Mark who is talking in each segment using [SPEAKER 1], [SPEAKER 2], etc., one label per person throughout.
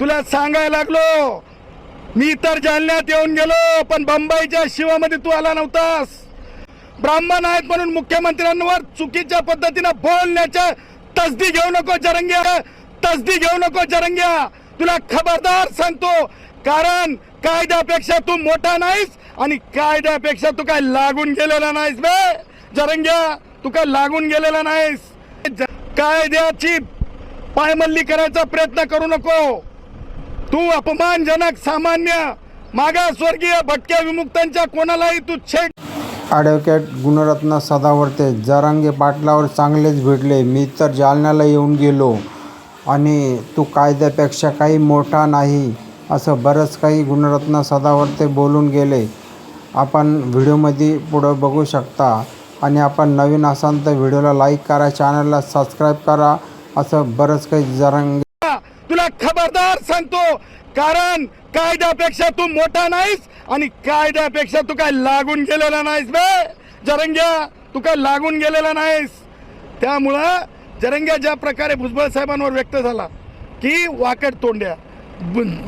[SPEAKER 1] तुला सांगायला लागलो. मी तर जालन्यात येऊन गेलो पण बंबईच्या शिवामध्ये तू आला नव्हतास. ब्राह्मण आहेत म्हणून मुख्यमंत्र्यांवर चुकीच्या पद्धतीनं बोलण्याच्या तसदी घेऊ नको जरंग्या. तसदी घेऊ नको जरंग्या. तुला खबरदार सांगतो कारण कायद्यापेक्षा तू मोठा नाहीस आणि कायद्यापेक्षा तू काय लागून गेलेला नाहीस बे. जरंग्या तू काय लागून गेलेला नाहीस. कायद्याची पायमल्ली करायचा प्रयत्न करू नको. तू अपमानजनक सामान्य मागासवर्गीय भटक्या विमुक्तांच्या कोणालाही तू छेड
[SPEAKER 2] ॲडव्होकेट गुणरत्न सदावर्ते जरांगे पाटलावर चांगलेच भिडले मी तर जालन्याला येऊन गेलो आणि तू कायद्यापेक्षा काही मोठा नाही असं बरंच काही गुणरत्न सदावर्ते बोलून गेले. आपण व्हिडिओमध्ये पुढं बघू शकता. आणि आपण नवीन असाल तर व्हिडिओला लाईक करा चॅनलला सबस्क्राईब करा. असं बरंच काही जरंग
[SPEAKER 1] तुला खबरदार सांगतो कारण कायद्यापेक्षा तू मोठा नाहीस आणि कायद्यापेक्षा तू काय लागून गेलेला नाहीस बे. जरंग्या तू काय लागून गेलेला नाहीस. त्यामुळं जरंग्या ज्या प्रकारे भुजबळ साहेबांवर व्यक्त झाला की वाकड तोंड्या.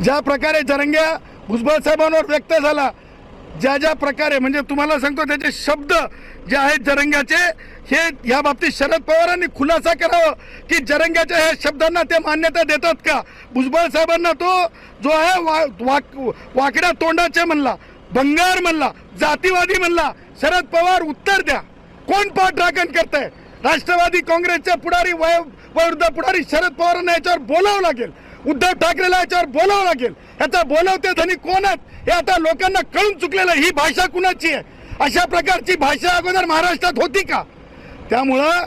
[SPEAKER 1] ज्या प्रकारे जरंग्या भुजबळ साहेबांवर व्यक्त झाला ज्या ज्या प्रकारे म्हणजे तुम्हाला सांगतो त्याचे शब्द जे आहेत जरंग्याचे हे या बाबतीत शरद पवारांनी खुलासा करावं की जरंग्याच्या ह्या शब्दांना ते मान्यता देतात का? भुजबळ साहेबांना तो जो आहे वा, वाक, वाकड्या तोंडाचे म्हणला भंगार म्हणला जातीवादी म्हणला शरद पवार उत्तर द्या. कोण पाठराखण करताय? राष्ट्रवादी काँग्रेसच्या पुढारी वय वयोवृद्ध पुढारी शरद पवारांना याच्यावर बोलावं लागेल. उद्धव ठाकरेला याच्यावर बोलावं लागेल. ह्याचा बोलवते धनी कोण आहेत? हे आता लोकांना कळून चुकलेलं आहे. ही भाषा कुणाची आहे? अशा प्रकारची भाषा अगोदर महाराष्ट्रात होती का? त्यामुळं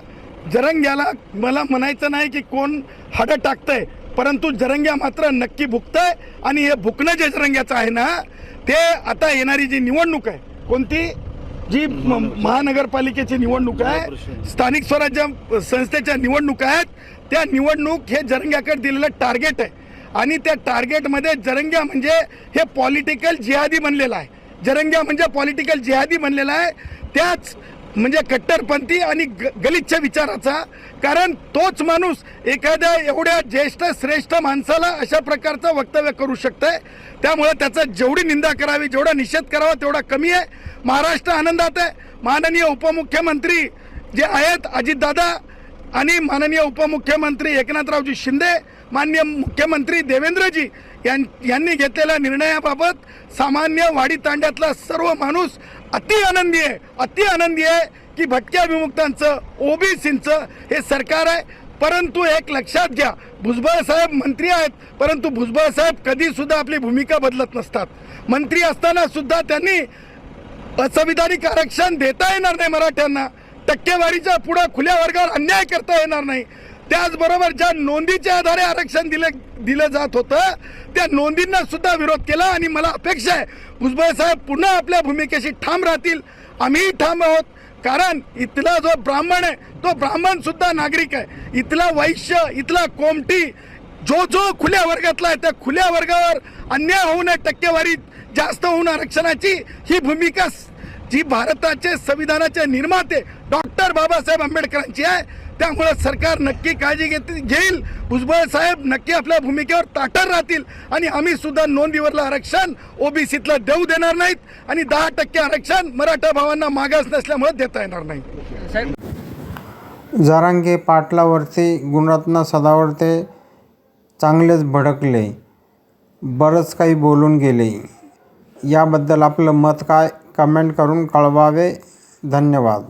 [SPEAKER 1] जरंग्याला मला म्हणायचं नाही की कोण हाडं टाकतंय परंतु जरंग्या मात्र नक्की भुकतंय आणि हे भुकणं जे जरंग्याचं आहे ना ते आता येणारी जी निवडणूक आहे कोणती? जी महानगरपालिकेची. निवडणूक आहे स्थानिक स्वराज्य संस्थेच्या निवडणुका आहेत त्या निवडणूक हे जरंग्याकडे दिलेलं टार्गेट आहे. आणि त्या टार्गेटमध्ये जरंग्या म्हणजे हे पॉलिटिकल जिहादी बनलेलं आहे. जरंग्या म्हणजे पॉलिटिकल जिहादी बनलेला आहे. त्याच म्हणजे कट्टरपंथी आणि ग- गलिच्छ विचाराचा. कारण तोच माणूस एखाद्या एवढ्या ज्येष्ठ श्रेष्ठ माणसाला अशा प्रकारचं वक्तव्य करू शकतं आहे त्यामुळे त्याचा जेवढी निंदा करावी जेवढा निषेध करावा तेवढा कमी आहे. महाराष्ट्र आनंदात आहे. माननीय उपमुख्यमंत्री जे आहेत अजितदादा आणि माननीय उपमुख्यमंत्री एकनाथरावजी शिंदे माननीय मुख्यमंत्री देवेंद्रजी यां- यांनी घेतलेल्या निर्णयाबाबत सामान्य वाडी तांड्यातला सर्व माणूस अति आनंदी आहे अति आनंदी आहे की भटक्या विमुक्तांचं ओबीसींचं हे सरकार आहे. परंतु एक लक्षात घ्या भुजबळ साहेब मंत्री आहेत परंतु भुजबळ साहेब कधीसुद्धा आपली भूमिका बदलत नसतात. मंत्री असताना सुद्धा त्यांनी असंविधानिक आरक्षण देता येणार नाही मराठ्यांना. टक्केवारीच्या पुढे खुल्या वर्गावर अन्याय करता येणार नाही. त्याचबरोबर ज्या नोंदीच्या आधारे आरक्षण दिले दिलं जात होतं त्या नोंदींना सुद्धा विरोध केला आणि मला अपेक्षा आहे भुजबळ साहेब पुन्हा आपल्या भूमिकेशी ठाम राहतील. आम्हीही ठाम आहोत. कारण इथला जो ब्राह्मण आहे तो ब्राह्मण सुद्धा नागरिक आहे. इथला वैश्य इथला कोमटी जो जो खुल्या वर्गातला आहे त्या खुल्या वर्गावर अन्याय होऊ नये टक्केवारी जास्त होऊन आरक्षणाची ही भूमिका जी भारताचे संविधानाचे निर्माते डॉक्टर बाबासाहेब आंबेडकरांची आहे त्यामुळे सरकार नक्की काळजी घेत घेईल. भुजबळ साहेब नक्की आपल्या भूमिकेवर ताटर राहतील. आणि आम्ही सुद्धा नोंदीवरलं आरक्षण ओबीसीतलं देऊ देणार नाहीत. आणि दहा टक्के आरक्षण मराठा भावांना मागास नसल्यामुळे देता येणार नाही.
[SPEAKER 2] जरांगे पाटलावरती गुणरत्न सदावरते चांगलेच भडकले. बरंच काही बोलून गेले. याबद्दल आपलं मत काय? कमेंट करून कळवावे. धन्यवाद.